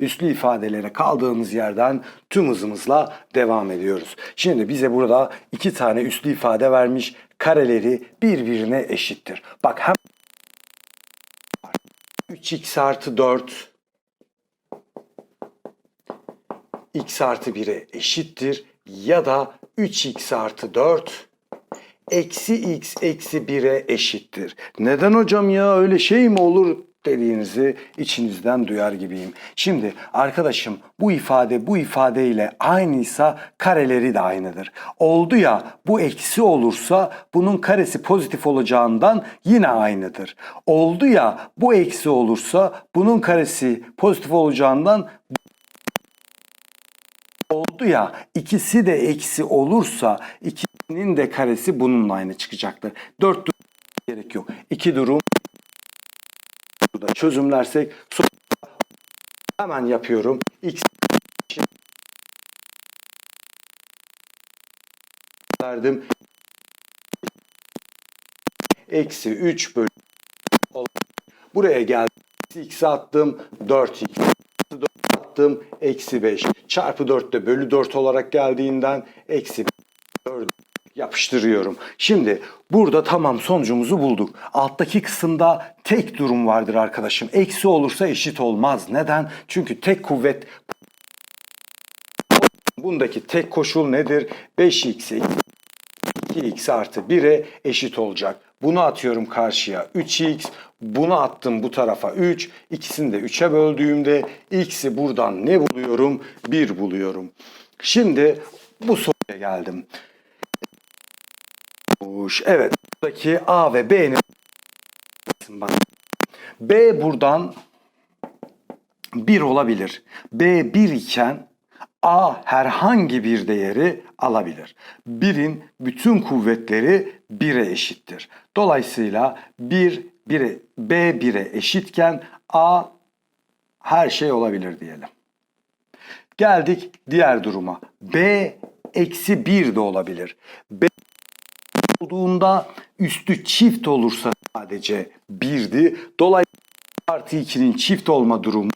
Üslü ifadelere kaldığımız yerden tüm hızımızla devam ediyoruz. Şimdi bize burada iki tane üslü ifade vermiş. Kareleri birbirine eşittir. Bak hem 3x artı 4 x artı 1'e eşittir ya da 3x artı 4 eksi x eksi 1'e eşittir. Neden hocam ya öyle şey mi olur dediğinizi içinizden duyar gibiyim. Şimdi arkadaşım bu ifade bu ifade ile aynıysa kareleri de aynıdır. Oldu ya bu eksi olursa bunun karesi pozitif olacağından yine aynıdır. Oldu ya bu eksi olursa bunun karesi pozitif olacağından oldu ya ikisi de eksi olursa ikisinin de karesi bununla aynı çıkacaktır. Dört durum gerek yok. İki durum burada çözümlersek hemen yapıyorum. X verdim. Eksi 3 bölü Buraya geldim. X attım. 4x. 4 attım. Eksi 5. Çarpı 4 de bölü 4 olarak geldiğinden eksi 4 yapıştırıyorum. Şimdi burada tamam sonucumuzu bulduk. Alttaki kısımda tek durum vardır arkadaşım. Eksi olursa eşit olmaz. Neden? Çünkü tek kuvvet Bundaki tek koşul nedir? 5x 2x artı 1'e eşit olacak. Bunu atıyorum karşıya 3x. Bunu attım bu tarafa 3. İkisini de 3'e böldüğümde x'i buradan ne buluyorum? 1 buluyorum. Şimdi bu soruya geldim. Evet. Buradaki A ve B'nin B buradan 1 olabilir. B 1 iken A herhangi bir değeri alabilir. 1'in bütün kuvvetleri 1'e eşittir. Dolayısıyla 1 1'e B 1'e eşitken A her şey olabilir diyelim. Geldik diğer duruma. B eksi 1 de olabilir. B olduğunda üstü çift olursa sadece 1'di. Dolayısıyla artı 2'nin çift olma durumu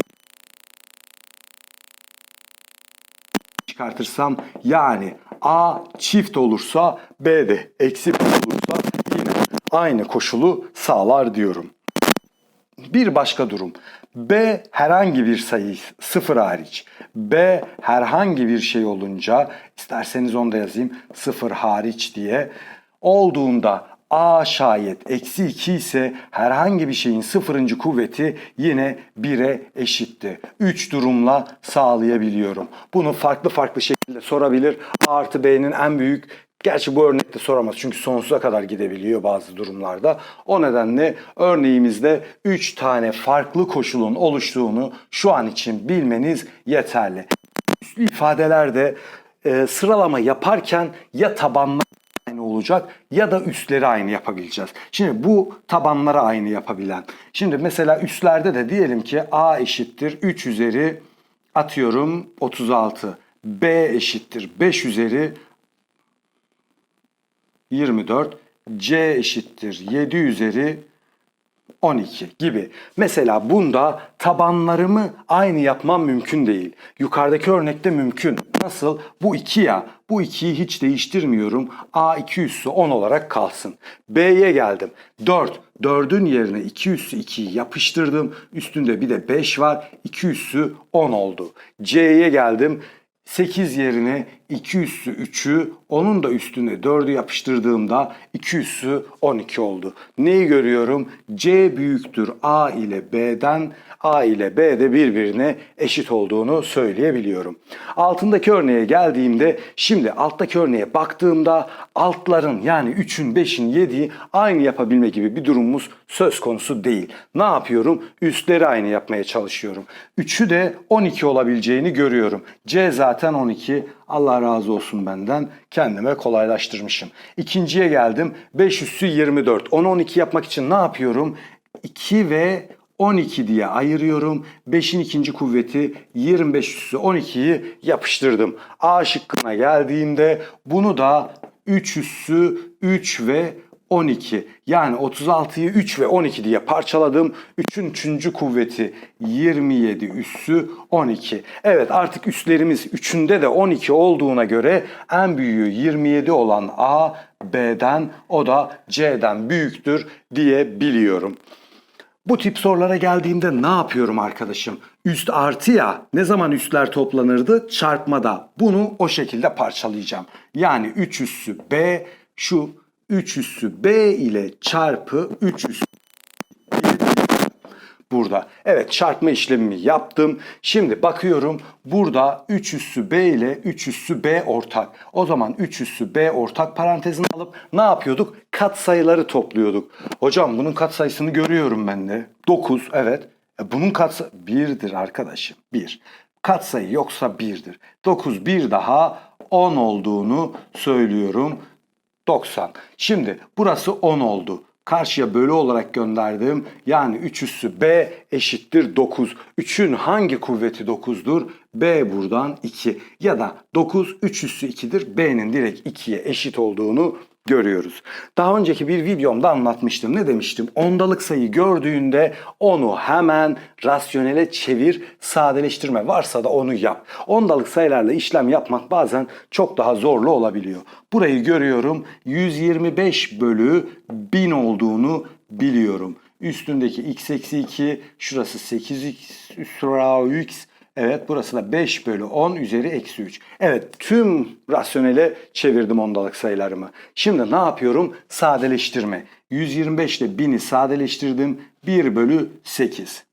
çıkartırsam yani A çift olursa B de eksi 1 olursa yine aynı koşulu sağlar diyorum. Bir başka durum. B herhangi bir sayı sıfır hariç. B herhangi bir şey olunca isterseniz onu da yazayım sıfır hariç diye olduğunda A şayet eksi 2 ise herhangi bir şeyin sıfırıncı kuvveti yine 1'e eşitti. 3 durumla sağlayabiliyorum. Bunu farklı farklı şekilde sorabilir. A artı B'nin en büyük Gerçi bu örnekte soramaz çünkü sonsuza kadar gidebiliyor bazı durumlarda. O nedenle örneğimizde 3 tane farklı koşulun oluştuğunu şu an için bilmeniz yeterli. Üslü ifadelerde e, sıralama yaparken ya tabanlar olacak ya da üstleri aynı yapabileceğiz. Şimdi bu tabanlara aynı yapabilen. Şimdi mesela üstlerde de diyelim ki A eşittir 3 üzeri atıyorum 36. B eşittir 5 üzeri 24. C eşittir 7 üzeri 12 gibi. Mesela bunda tabanlarımı aynı yapmam mümkün değil. Yukarıdaki örnekte mümkün. Nasıl? Bu 2 ya. Bu 2'yi hiç değiştirmiyorum. A 2 üssü 10 olarak kalsın. B'ye geldim. 4. 4'ün yerine 2 üssü 2'yi yapıştırdım. Üstünde bir de 5 var. 2 üssü 10 oldu. C'ye geldim. 8 yerine 2 üssü 3'ü onun da üstüne 4'ü yapıştırdığımda 2 üssü 12 oldu. Neyi görüyorum? C büyüktür A ile B'den A ile B de birbirine eşit olduğunu söyleyebiliyorum. Altındaki örneğe geldiğimde şimdi alttaki örneğe baktığımda altların yani 3'ün 5'in 7'yi aynı yapabilme gibi bir durumumuz söz konusu değil. Ne yapıyorum? Üstleri aynı yapmaya çalışıyorum. 3'ü de 12 olabileceğini görüyorum. C zaten 12. Allah razı olsun benden. Kendime kolaylaştırmışım. İkinciye geldim. 5 üssü 24. 10 12 yapmak için ne yapıyorum? 2 ve 12 diye ayırıyorum. 5'in ikinci kuvveti 25 üssü 12'yi yapıştırdım. A şıkkına geldiğimde bunu da 3 üssü 3 ve 12. Yani 36'yı 3 ve 12 diye parçaladım. 3'ün 3. kuvveti 27 üssü 12. Evet artık üslerimiz 3'ünde de 12 olduğuna göre en büyüğü 27 olan A B'den o da C'den büyüktür diye biliyorum. Bu tip sorulara geldiğimde ne yapıyorum arkadaşım? Üst artı ya ne zaman üstler toplanırdı? Çarpmada. Bunu o şekilde parçalayacağım. Yani 3 üssü B şu 3 üssü B ile çarpı 3 üssü burada. Evet çarpma işlemimi yaptım. Şimdi bakıyorum burada 3 üssü B ile 3 üssü B ortak. O zaman 3 üssü B ortak parantezini alıp ne yapıyorduk? Katsayıları topluyorduk. Hocam bunun katsayısını görüyorum ben de. 9 evet. E, bunun katsayı 1'dir arkadaşım. 1. Katsayı yoksa 1'dir. 9 bir daha 10 olduğunu söylüyorum. 90. Şimdi burası 10 oldu. Karşıya bölü olarak gönderdim. Yani 3 üssü B eşittir 9. 3'ün hangi kuvveti 9'dur? B buradan 2. Ya da 9 3 üssü 2'dir. B'nin direkt 2'ye eşit olduğunu görüyoruz. Daha önceki bir videomda anlatmıştım. Ne demiştim? Ondalık sayı gördüğünde onu hemen rasyonele çevir, sadeleştirme varsa da onu yap. Ondalık sayılarla işlem yapmak bazen çok daha zorlu olabiliyor. Burayı görüyorum. 125 bölü 1000 olduğunu biliyorum. Üstündeki x eksi 2, şurası 8x, üstü x, Evet burası da 5 bölü 10 üzeri eksi 3. Evet tüm rasyonele çevirdim ondalık sayılarımı. Şimdi ne yapıyorum? Sadeleştirme. 125 ile 1000'i sadeleştirdim. 1 bölü 8.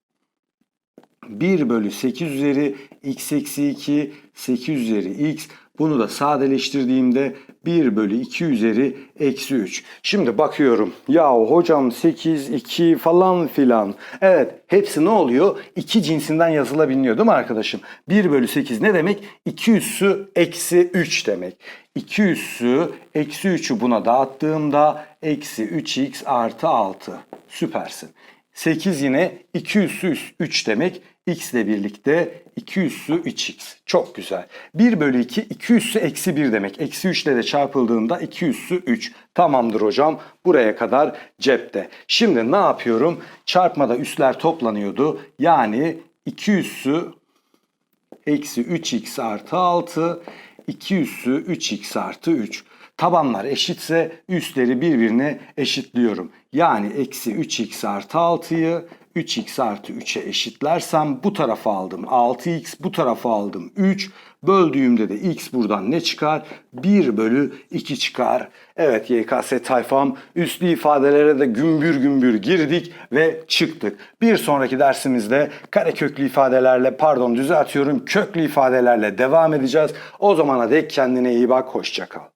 1 bölü 8 üzeri x eksi 2, 8 üzeri x. Bunu da sadeleştirdiğimde 1 bölü 2 üzeri eksi 3. Şimdi bakıyorum. Ya hocam 8, 2 falan filan. Evet hepsi ne oluyor? 2 cinsinden yazılabiliyor değil mi arkadaşım? 1 bölü 8 ne demek? 2 üssü eksi 3 demek. 2 üssü eksi 3'ü buna dağıttığımda eksi 3x artı 6. Süpersin. 8 yine 2 üssü 3 demek. X ile birlikte 2 üssü 3x. Çok güzel. 1 bölü 2 2 üssü eksi 1 demek. Eksi 3 ile de çarpıldığında 2 üssü 3. Tamamdır hocam. Buraya kadar cepte. Şimdi ne yapıyorum? Çarpmada üsler toplanıyordu. Yani 2 üssü eksi 3x artı 6 2 üssü 3x artı 3. Tabanlar eşitse üstleri birbirine eşitliyorum. Yani eksi 3x artı 6'yı 3x artı 3'e eşitlersem bu tarafa aldım 6x bu tarafa aldım 3 böldüğümde de x buradan ne çıkar? 1 bölü 2 çıkar. Evet YKS tayfam üslü ifadelere de gümbür gümbür girdik ve çıktık. Bir sonraki dersimizde kareköklü ifadelerle pardon düzeltiyorum köklü ifadelerle devam edeceğiz. O zamana dek kendine iyi bak hoşça kal.